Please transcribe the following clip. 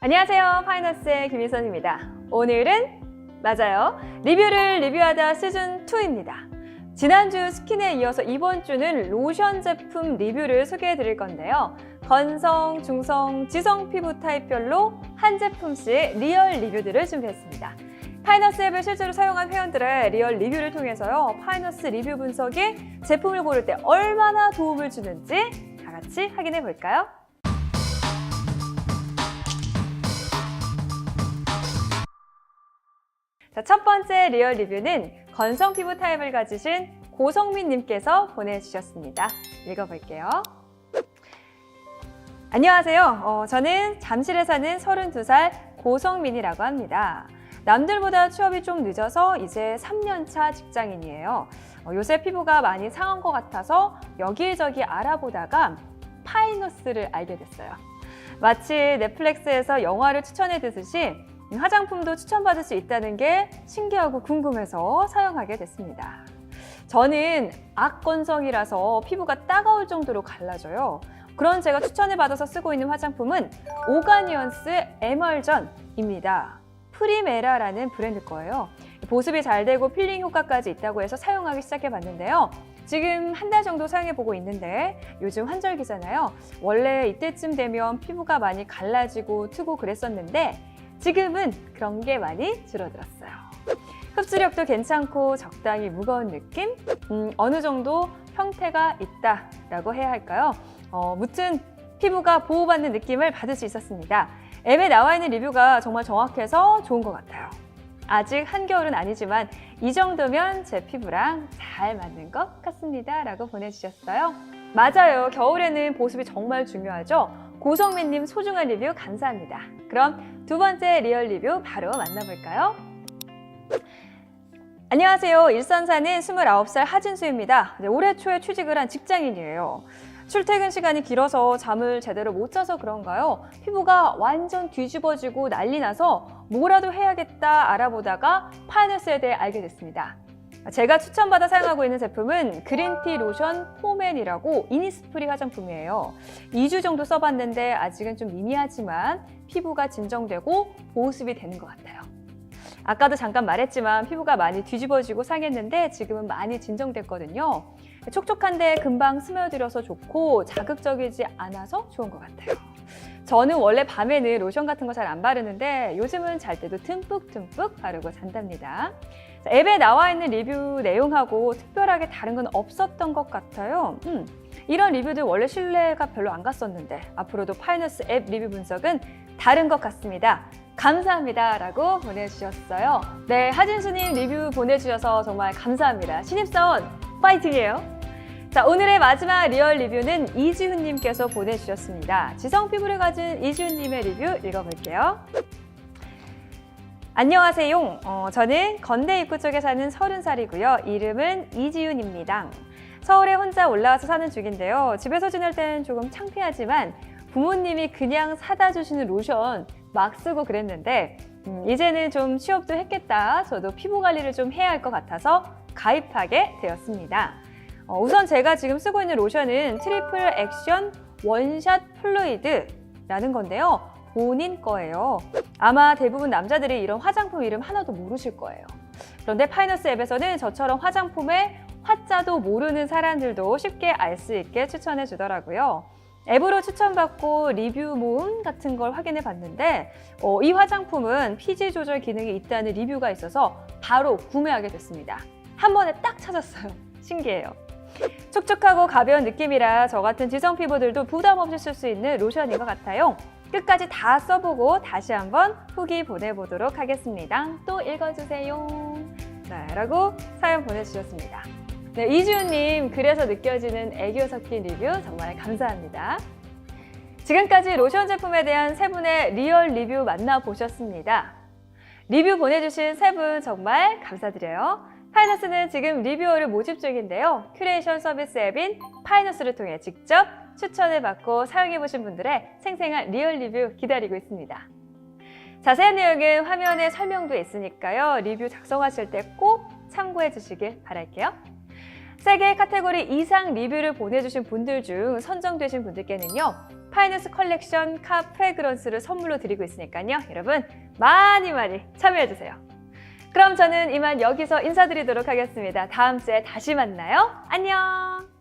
안녕하세요. 파이너스의 김희선입니다. 오늘은 맞아요. 리뷰를 리뷰하다 시즌 2입니다. 지난주 스킨에 이어서 이번 주는 로션 제품 리뷰를 소개해 드릴 건데요. 건성, 중성, 지성 피부 타입별로 한 제품씩 리얼 리뷰들을 준비했습니다. 파이너스 앱을 실제로 사용한 회원들의 리얼 리뷰를 통해서요. 파이너스 리뷰 분석이 제품을 고를 때 얼마나 도움을 주는지 다 같이 확인해 볼까요? 자, 첫 번째 리얼 리뷰는 건성 피부 타입을 가지신 고성민 님께서 보내주셨습니다. 읽어볼게요. 안녕하세요. 어, 저는 잠실에 사는 32살 고성민이라고 합니다. 남들보다 취업이 좀 늦어서 이제 3년차 직장인이에요. 어, 요새 피부가 많이 상한 것 같아서 여기저기 알아보다가 파이너스를 알게 됐어요. 마치 넷플릭스에서 영화를 추천해 드듯이 화장품도 추천받을 수 있다는 게 신기하고 궁금해서 사용하게 됐습니다. 저는 악건성이라서 피부가 따가울 정도로 갈라져요. 그런 제가 추천을 받아서 쓰고 있는 화장품은 오가니언스 에멀전입니다. 프리메라라는 브랜드 거예요. 보습이 잘 되고 필링 효과까지 있다고 해서 사용하기 시작해 봤는데요. 지금 한 달 정도 사용해 보고 있는데 요즘 환절기잖아요. 원래 이때쯤 되면 피부가 많이 갈라지고 트고 그랬었는데 지금은 그런 게 많이 줄어들었어요. 흡수력도 괜찮고 적당히 무거운 느낌? 음, 어느 정도 형태가 있다라고 해야 할까요? 어, 무튼 피부가 보호받는 느낌을 받을 수 있었습니다. 앱에 나와 있는 리뷰가 정말 정확해서 좋은 것 같아요. 아직 한겨울은 아니지만 이 정도면 제 피부랑 잘 맞는 것 같습니다. 라고 보내주셨어요. 맞아요. 겨울에는 보습이 정말 중요하죠. 고성민님 소중한 리뷰 감사합니다. 그럼 두 번째 리얼 리뷰 바로 만나볼까요? 안녕하세요. 일산 사는 29살 하진수입니다. 이제 올해 초에 취직을 한 직장인이에요. 출퇴근 시간이 길어서 잠을 제대로 못 자서 그런가요? 피부가 완전 뒤집어지고 난리 나서 뭐라도 해야겠다 알아보다가 파이너스에 대해 알게 됐습니다. 제가 추천받아 사용하고 있는 제품은 그린티 로션 포맨이라고 이니스프리 화장품이에요. 2주 정도 써봤는데 아직은 좀 미미하지만 피부가 진정되고 보습이 되는 것 같아요. 아까도 잠깐 말했지만 피부가 많이 뒤집어지고 상했는데 지금은 많이 진정됐거든요. 촉촉한데 금방 스며들어서 좋고 자극적이지 않아서 좋은 것 같아요. 저는 원래 밤에는 로션 같은 거 잘 안 바르는데 요즘은 잘 때도 듬뿍듬뿍 바르고 잔답니다. 자, 앱에 나와 있는 리뷰 내용하고 특별하게 다른 건 없었던 것 같아요. 음, 이런 리뷰들 원래 신뢰가 별로 안 갔었는데 앞으로도 파이너스 앱 리뷰 분석은 다른 것 같습니다. 감사합니다. 라고 보내주셨어요. 네, 하진수님 리뷰 보내주셔서 정말 감사합니다. 신입사원 파이팅이에요. 자, 오늘의 마지막 리얼 리뷰는 이지훈님께서 보내주셨습니다. 지성 피부를 가진 이지훈님의 리뷰 읽어볼게요. 안녕하세요. 어, 저는 건대 입구 쪽에 사는 30살이고요. 이름은 이지훈입니다. 서울에 혼자 올라와서 사는 중인데요. 집에서 지낼 때는 조금 창피하지만 부모님이 그냥 사다 주시는 로션 막 쓰고 그랬는데 음, 이제는 좀 취업도 했겠다. 저도 피부 관리를 좀 해야 할 것 같아서 가입하게 되었습니다. 어, 우선 제가 지금 쓰고 있는 로션은 트리플 액션 원샷 플루이드라는 건데요. 본인 거예요. 아마 대부분 남자들이 이런 화장품 이름 하나도 모르실 거예요. 그런데 파이너스 앱에서는 저처럼 화장품의 화자도 모르는 사람들도 쉽게 알 수 있게 추천해 주더라고요. 앱으로 추천받고 리뷰 모음 같은 걸 확인해 봤는데 어, 이 화장품은 피지 조절 기능이 있다는 리뷰가 있어서 바로 구매하게 됐습니다. 한 번에 딱 찾았어요. 신기해요. 촉촉하고 가벼운 느낌이라 저 같은 지성 피부들도 부담 없이 쓸 수 있는 로션인 것 같아요. 끝까지 다 써보고 다시 한번 후기 보내보도록 하겠습니다. 또 읽어주세요. 네, 라고 사연 보내주셨습니다. 네, 이주윤님, 그래서 느껴지는 애교 섞인 리뷰 정말 감사합니다. 지금까지 로션 제품에 대한 세 분의 리얼 리뷰 만나보셨습니다. 리뷰 보내주신 세 분 정말 감사드려요. 파이너스는 지금 리뷰어를 모집 중인데요. 큐레이션 서비스 앱인 파이너스를 통해 직접 추천을 받고 사용해보신 분들의 생생한 리얼 리뷰 기다리고 있습니다. 자세한 내용은 화면에 설명도 있으니까요. 리뷰 작성하실 때 꼭 참고해 주시길 바랄게요. 세개 카테고리 이상 리뷰를 보내주신 분들 중 선정되신 분들께는요. 파이너스 컬렉션 카 프레그런스를 선물로 드리고 있으니까요. 여러분 많이 많이 참여해주세요. 그럼 저는 이만 여기서 인사드리도록 하겠습니다. 다음 주에 다시 만나요. 안녕!